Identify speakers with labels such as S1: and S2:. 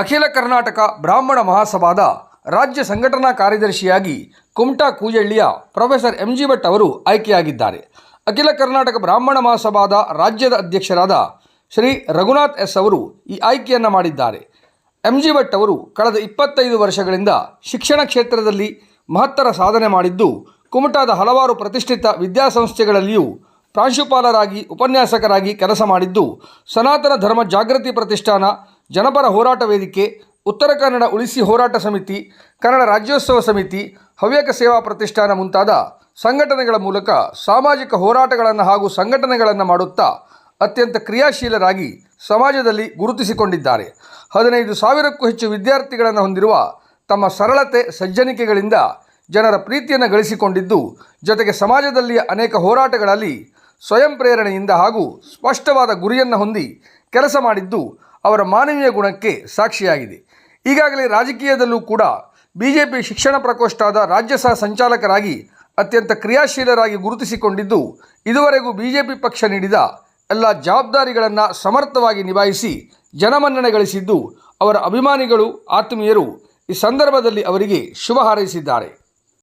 S1: ಅಖಿಲ ಕರ್ನಾಟಕ ಬ್ರಾಹ್ಮಣ ಮಹಾಸಭಾದ ರಾಜ್ಯ ಸಂಘಟನಾ ಕಾರ್ಯದರ್ಶಿಯಾಗಿ ಕುಮಟಾ ಕೂಜಳ್ಳಿಯ ಪ್ರೊಫೆಸರ್ ಎಂ ಜಿ ಭಟ್ ಅವರು ಆಯ್ಕೆಯಾಗಿದ್ದಾರೆ. ಅಖಿಲ ಕರ್ನಾಟಕ ಬ್ರಾಹ್ಮಣ ಮಹಾಸಭಾದ ರಾಜ್ಯದ ಅಧ್ಯಕ್ಷರಾದ ಶ್ರೀ ರಘುನಾಥ್ ಎಸ್ ಅವರು ಈ ಆಯ್ಕೆಯನ್ನು ಮಾಡಿದ್ದಾರೆ. ಎಂ ಜಿ ಭಟ್ ಅವರು ಕಳೆದ ಇಪ್ಪತ್ತೈದು ವರ್ಷಗಳಿಂದ ಶಿಕ್ಷಣ ಕ್ಷೇತ್ರದಲ್ಲಿ ಮಹತ್ತರ ಸಾಧನೆ ಮಾಡಿದ್ದು, ಕುಮಟಾದ ಹಲವಾರು ಪ್ರತಿಷ್ಠಿತ ವಿದ್ಯಾಸಂಸ್ಥೆಗಳಲ್ಲಿಯೂ ಪ್ರಾಂಶುಪಾಲರಾಗಿ ಉಪನ್ಯಾಸಕರಾಗಿ ಕೆಲಸ ಮಾಡಿದ್ದು, ಸನಾತನ ಧರ್ಮ ಜಾಗೃತಿ ಪ್ರತಿಷ್ಠಾನ ಜನಪರ ಹೋರಾಟ ವೇದಿಕೆ, ಉತ್ತರ ಕನ್ನಡ ಉಳಿಸಿ ಹೋರಾಟ ಸಮಿತಿ, ಕನ್ನಡ ರಾಜ್ಯೋತ್ಸವ ಸಮಿತಿ, ಹವ್ಯಕ ಸೇವಾ ಪ್ರತಿಷ್ಠಾನ ಮುಂತಾದ ಸಂಘಟನೆಗಳ ಮೂಲಕ ಸಾಮಾಜಿಕ ಹೋರಾಟಗಳನ್ನು ಹಾಗೂ ಸಂಘಟನೆಗಳನ್ನು ಮಾಡುತ್ತಾ ಅತ್ಯಂತ ಕ್ರಿಯಾಶೀಲರಾಗಿ ಸಮಾಜದಲ್ಲಿ ಗುರುತಿಸಿಕೊಂಡಿದ್ದಾರೆ. ಹದಿನೈದು ಸಾವಿರಕ್ಕೂ ಹೆಚ್ಚು ವಿದ್ಯಾರ್ಥಿಗಳನ್ನು ಹೊಂದಿರುವ ತಮ್ಮ ಸರಳತೆ ಸಜ್ಜನಿಕೆಗಳಿಂದ ಜನರ ಪ್ರೀತಿಯನ್ನು ಗಳಿಸಿಕೊಂಡಿದ್ದು, ಜೊತೆಗೆ ಸಮಾಜದಲ್ಲಿಯ ಅನೇಕ ಹೋರಾಟಗಳಲ್ಲಿ ಸ್ವಯಂ ಪ್ರೇರಣೆಯಿಂದ ಹಾಗೂ ಸ್ಪಷ್ಟವಾದ ಗುರಿಯನ್ನು ಹೊಂದಿ ಕೆಲಸ ಮಾಡಿದ್ದು ಅವರ ಮಾನವೀಯ ಗುಣಕ್ಕೆ ಸಾಕ್ಷಿಯಾಗಿದೆ. ಈಗಾಗಲೇ ರಾಜಕೀಯದಲ್ಲೂ ಕೂಡ ಬಿಜೆಪಿ ಶಿಕ್ಷಣ ಪ್ರಕೋಷ್ಠದ ರಾಜ್ಯ ಸಹ ಸಂಚಾಲಕರಾಗಿ ಅತ್ಯಂತ ಕ್ರಿಯಾಶೀಲರಾಗಿ ಗುರುತಿಸಿಕೊಂಡಿದ್ದು, ಇದುವರೆಗೂ ಬಿಜೆಪಿ ಪಕ್ಷ ನೀಡಿದ ಎಲ್ಲ ಜವಾಬ್ದಾರಿಗಳನ್ನು ಸಮರ್ಥವಾಗಿ ನಿಭಾಯಿಸಿ ಜನಮನ್ನಣೆ ಗಳಿಸಿದ್ದು, ಅವರ ಅಭಿಮಾನಿಗಳು, ಆತ್ಮೀಯರು ಈ ಸಂದರ್ಭದಲ್ಲಿ ಅವರಿಗೆ ಶುಭ ಹಾರೈಸಿದ್ದಾರೆ.